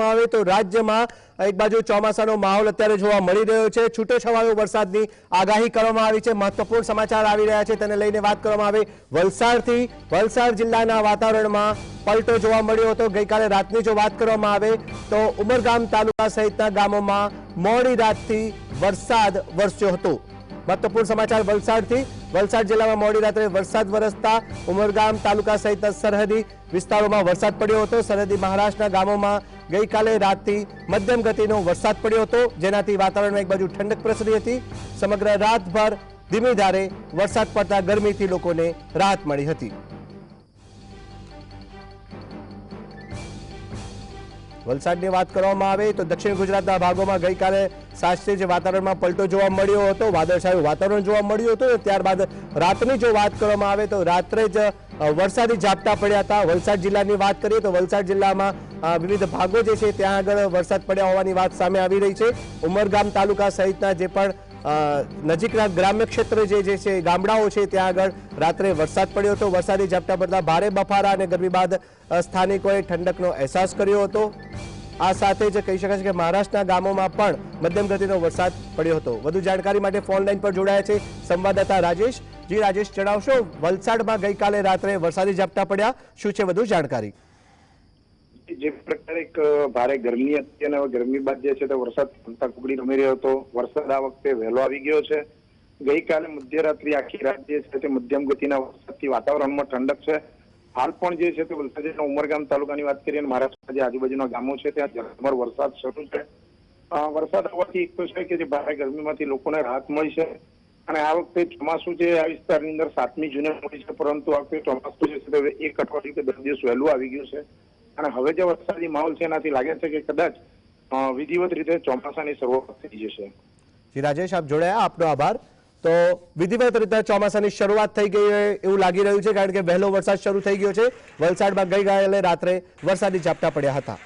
આવે તો રાજ્યમાં એક બાજુ ચોમાસાનો માહોલ અત્યારે જોવા મળી રહ્યો છે. છૂટોછવાયો વરસાદની આગાહી કરવામાં આવી છે. મહત્વપૂર્ણ સમાચાર આવી રહ્યા છે. તેને લઈને વાત કરવામાં આવે વલસાડથી. વલસાડ જિલ્લાના વાતાવરણમાં પલટો જોવા મળ્યો હતો. ગઈકાલે રાતની જો વાત કરવામાં આવે તો ઉમરગામ તાલુકા સહિતના ગામોમાં મોડી રાતથી વરસાદ વરસ્યો હતો. મહત્વપૂર્ણ સમાચાર વલસાડથી. વલસાડ જિલ્લામાં મોડી રાત્રે વરસાદ વરસતા ઉમરગામ તાલુકા સહિતના સરહદી વિસ્તારોમાં વરસાદ પડ્યો હતો. સરહદી મહારાષ્ટ્રના ગામોમાં ગઈકાલે રાતથી મધ્યમ ગતિનો વરસાદ પડ્યો હતો. જેનાથી વાતાવરણમાં એક બાજુ ઠંડક પ્રસરી હતી. સમગ્ર રાતભર ધીમી ધારે વરસાદ પડતા ગરમીથી લોકોને રાહત મળી હતી. વલસાડની વાત કરવામાં આવે તો દક્ષિણ ગુજરાતના ભાગોમાં ગઈકાલે સાંજથી જે વાતાવરણમાં પલટો જોવા મળ્યો હતો. વાદળછાયું વાતાવરણ જોવા મળ્યું હતું ત્યારબાદ રાતની જો વાત કરવામાં આવે તો રાત્રે જ વરસાદી ઝાપટા પડ્યા હતા. વલસાડ જિલ્લાની વાત કરીએ તો વલસાડ જિલ્લામાં વિવિધ ભાગો જે છે ત્યાં આગળ વરસાદ પડ્યા હોવાની વાત સામે આવી રહી છે. ઉમરગામ તાલુકા સહિતના જે પણ નજીકના ગ્રામ્ય ક્ષેત્ર જે જે છે ગામડાઓ છે ત્યાં આગળ રાત્રે વરસાદ પડ્યો હતો. વરસાદી ઝાપટા પડતા ભારે બફારા અને ગરમી બાદ સ્થાનિકોએ ઠંડકનો અહેસાસ કર્યો હતો. આ સાથે જ કહી શકાય છે કે મહારાષ્ટ્રના ગામોમાં પણ મધ્યમ ગતિનો વરસાદ પડ્યો હતો. વધુ જાણકારી માટે ફોન લાઈન પર જોડાયા છે સંવાદદાતા રાજેશ. જી રાજેશ, જણાવશો, વલસાડમાં ગઈકાલે રાત્રે વરસાદી ઝાપટા પડ્યા. શું છે વધુ જાણકારી? જે પ્રકારે એક ભારે ગરમી હતી અને ગરમી બાદ જે છે તે વરસાદ પડતા કુકડી રમી રહ્યો હતો. વરસાદ આ વખતે વહેલો આવી ગયો છે. ગઈકાલે મધ્યરાત્રિ આખી રાત જે છે તે મધ્યમ ગતિના વરસાદથી વાતાવરણમાં ઠંડક છે. હાલ પણ જે છે તે વલસાડના ઉમરગામ તાલુકાની વાત કરીએ મહારાષ્ટ્રના જે આજુબાજુના ગામો છે ત્યાં ઝરમર વરસાદ શરૂ છે. વરસાદ આવવાથી એક તો છે કે જે ભારે ગરમીમાંથી લોકોને રાહત મળી છે અને આ વખતે ચોમાસું જે આ વિસ્તારની અંદર સાતમી જૂને મળી છે, પરંતુ આ વખતે ચોમાસું જે છે તે એક અઠવાડિયું કે દસ દિવસ વહેલું આવી ગયું છે. અને હવે જે વરસાદી માહોલ છે એનાથી લાગે છે કે કદાચ વિધિવત રીતે ચોમાસાની શરૂઆત થઈ જશે. જી, રાજેશ, આપ જોડાયા? આપનો આભાર. તો વિધિવત રીતે ચોમાસાની શરૂઆત થઈ ગઈ હોય એવું લાગી રહ્યું છે, કારણ કે વહેલો વરસાદ શરૂ થઈ ગયો છે. વલસાડમાં ગઈકાલે રાત્રે વરસાદી ઝાપટા પડ્યા હતા.